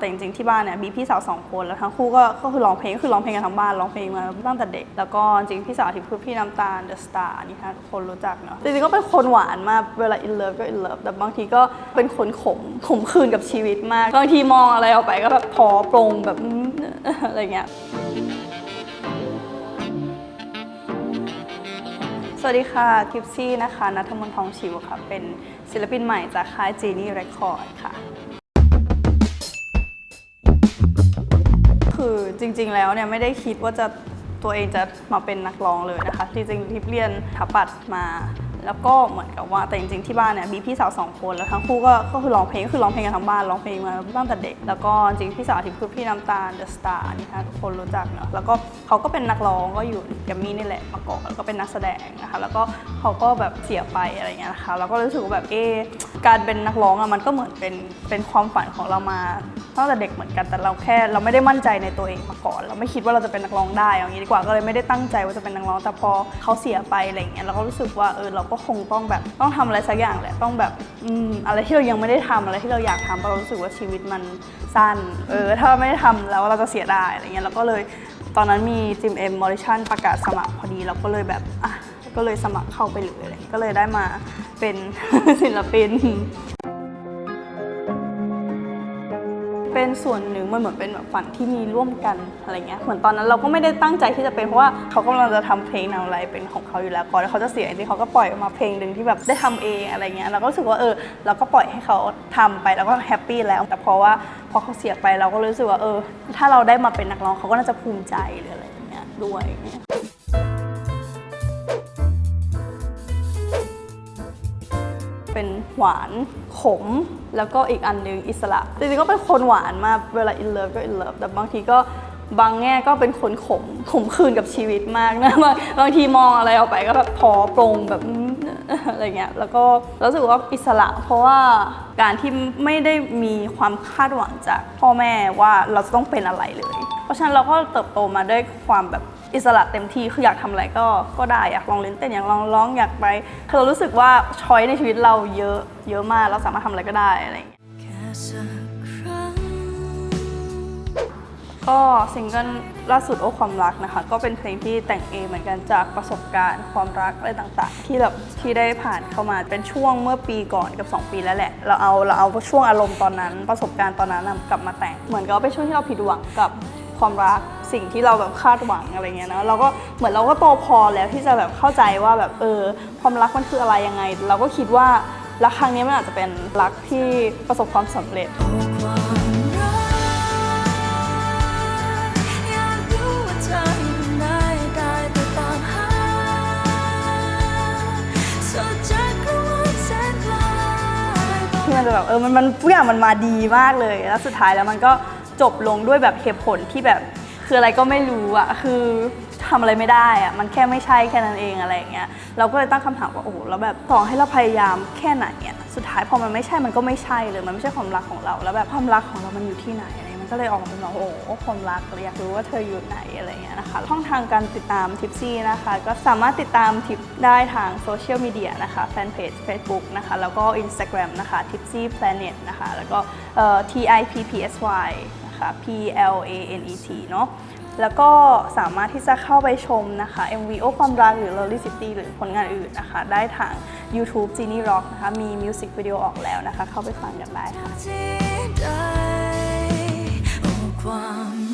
แต่จริงๆที่บ้านเนี่ยมีพี่สาวสองคนแล้วทั้งคู่ก็ก็คือร้องเพลงก็คือร้องเพลงกันทั้งบ้านร้องเพลงมาตั้งแต่เด็ก แล้วก็จริงพี่สาวที่คือพี่น้ำตาลเดอะสตาร์นี่ค่ะคนรู้จักเนาะจริงๆก็เป็นคนหวานมากเวลาอินเลิฟก็อินเลิฟแต่บางทีก็เป็นคนขมขมขื่นกับชีวิตมากบางทีมองอะไรออกไปก็แบบพอปรงแบบอะไรเงี้ยสวัสดีค่ะทิปซี่นะคะนัทมนทองชิวค่ะเป็นศิลปินใหม่จากค่ายจีนี่เรคคอร์ดค่ะ คือจริง ๆ แล้วเนี่ยไม่ได้คิดว่าจะตัวเองจะมาเป็นนักร้องเลยนะคะ จริงๆทิปเรียนถาปัดมา แล้วก็เหมือนกับว่าแต่จริงๆที่บ้านเนี่ยมีพี่สาวสองคนแล้วทั้งคู่ก็ก็คือร้องเพลงก็คือร้องเพลงกันทั้งบ้านร้องเพลงมาตั้งแต่เด็ก แล้วก็จริงพี่สาวทิปคือพี่น้ำตาลเดอะสตาร์นี่คะทุกคนรู้จักเนาะแล้วก็เขาก็เป็นนักร้องก็อยู่แกมมี่นี่แหละมาก่อนแล้วก็เป็นนักแสดงนะคะแล้วก็เขาก็แบบเสียไปอะไรเงี้ยนะคะแล้วก็รู้สึกว่าแบบเอะการเป็นนักร้องอะมันก็เหมือนเป็นเป็นความฝันของเรามาตั้งแต่เด็กเหมือนกันแต่เราแค่เราไม่ได้มั่นใจในตัวเองมาก่อน เราไม่คิดว่าเราจะเป็นนักร้องได้อย่างนี้ดีกว่าก็เลยไม่ได้ตั้งใจว่าจะเป็นนักร้องแต่พอเขาเสียไปอะไรเงี้ยเราก็รู้สึกว่าเออเราก็็คงต้องแบบต้องทำอะไรสักอย่างแหละต้องแบบอืมอะไรที่เรายังไม่ได้ทำอะไรที่เราอยากทำเพราะเรารู้สึกว่าชีวิตมันสั้นเออถ้าไม่ได้ทำแล้วเราจะเสียดายอะไรเงี้ยเราก็เลยตอนนั้นมีจิมเอ็มมอริชันประกาศสมัครพอดีเราก็เลยแบบอะก็เลยสมัครเข้าไปเลยก็เลยได้มาเป็นศิลปิน เป็นส่วนหนึ่งมันเหมือนเป็นแบบฝันที่มีร่วมกันอะไรเงี้ยเหมือนตอนนั้นเราก็ไม่ได้ตั้งใจที่จะเป็นเพราะว่าเขากำลังจะทำเพลงแนวอะไรเป็นของเขาอยู่แล้วก่อนแล้วเขาจะเสียจริงเขาก็ปล่อยออกมาเพลงหนึ่งที่แบบได้ทำเองอะไรเงี้ยเราก็รู้สึกว่าเออเราก็ปล่อยให้เขาทำไปแล้วก็แฮปปี้แล้วแต่เพราะว่าพอเขาเสียไปเราก็รู้สึกว่าเออ ถ้าเราได้มาเป็นนักร้องเขาก็น่าจะภูมิใจหรืออะไรเงี้ยด้วย หวานขม แล้วก็อีกอันนึงอิสระจริงๆก็เป็นคนหวานมากเวลาอินเลิฟก็อินเลิฟแต่บางทีก็บางแง่ก็เป็นคนขมขมขื่นกับชีวิตมากนะบางบางทีมองอะไรออกไปก็แบบพอปรงแบบ อะไรเงี้ยแล้วก็รู้สึกว่าอิสระ เพราะว่าการที่ไม่ได้มีความคาดหวังจากพ่อแม่ว่าเราจะต้องเป็นอะไรเลย เพราะฉะนั้นเราก็เติบโตมาด้วยความแบบอิสระเต็มที่คืออยากทำอะไรก็ก็ได้อยากลองเล่นเต้นอยากลองร้องอยากไปคือเรารู้สึกว่าช้อยในชีวิตเราเยอะเยอะมากเราสามารถทำอะไรก็ได้อะไรอย่างเงี้ย ก็ซิงเกิลล่าสุดโอ้ความรักนะคะ ก็เป็นเพลงที่แต่งเองเหมือนกันจากประสบการณ์ความรักอะไรต่างๆ ที่แบบที่ได้ผ่านเข้ามาเป็นช่วงเมื่อปีก่อนกับ 2 ปีแล้วแหละ เราเอาเราเอาช่วงอารมณ์ตอนนั้น ประสบการณ์ตอนนั้นนะกลับมาแต่งเหมือนกับเป็นช่วงที่เราผิดหวังกับความรักสิ่งที่เราแบบคาดหวังอะไรเงี้ยเนะเราก็เหมือนเราก็โตพอแล้วที่จะแบบเข้าใจว่าแบบเออความรักมันคืออะไรยังไง เราก็คิดว่ารักครั้งนี้มันอาจจะเป็นรักที่ประสบความสำเร็จ มันไกลที่มันจะแบบเออมันมันทุกอย่างมันมาดีมากเลย แล้วสุดท้ายแล้วมันก็จบลงด้วยแบบเหตุผลที่แบบคืออะไรก็ไม่รู้อะคือทำอะไรไม่ได้อะมันแค่ไม่ใช่แค่นั้นเองอะไรอย่างเงี้ยเราก็เลยตั้งคำถามว่าโอ้โหแล้วแบบต่อให้เราพยายามแค่ไหนอะสุดท้ายพอมันไม่ใช่มันก็ไม่ใช่เลยมันไม่ใช่ความรักของเรา แล้วแบบความรักของเรามันอยู่ที่ไหน ก็เลยออกมาเป็นแบบโอ้โหความรักอยากรู้ว่าเธออยู่ไหนอะไรเงี้ยนะคะช่องทางการติดตามทิปซี่นะคะก็สามารถติดตามทิปได้ทางโซเชียลมีเดียนะคะแฟนเพจ Facebook นะคะแล้วก็ Instagram นะคะ Tipsy Planet นะคะแล้วก็ T I P P S Y นะคะ P L A N E T เนาะแล้วก็สามารถที่จะเข้าไปชมนะคะ MV โอความรักหรือ Lovely City หรือผลงานอื่นนะคะ ได้ทาง YouTube Genie Rock นะคะ มีมิวสิกวิดีโอออกแล้วนะคะ เข้าไปฟังกันได้ค่ะ 光。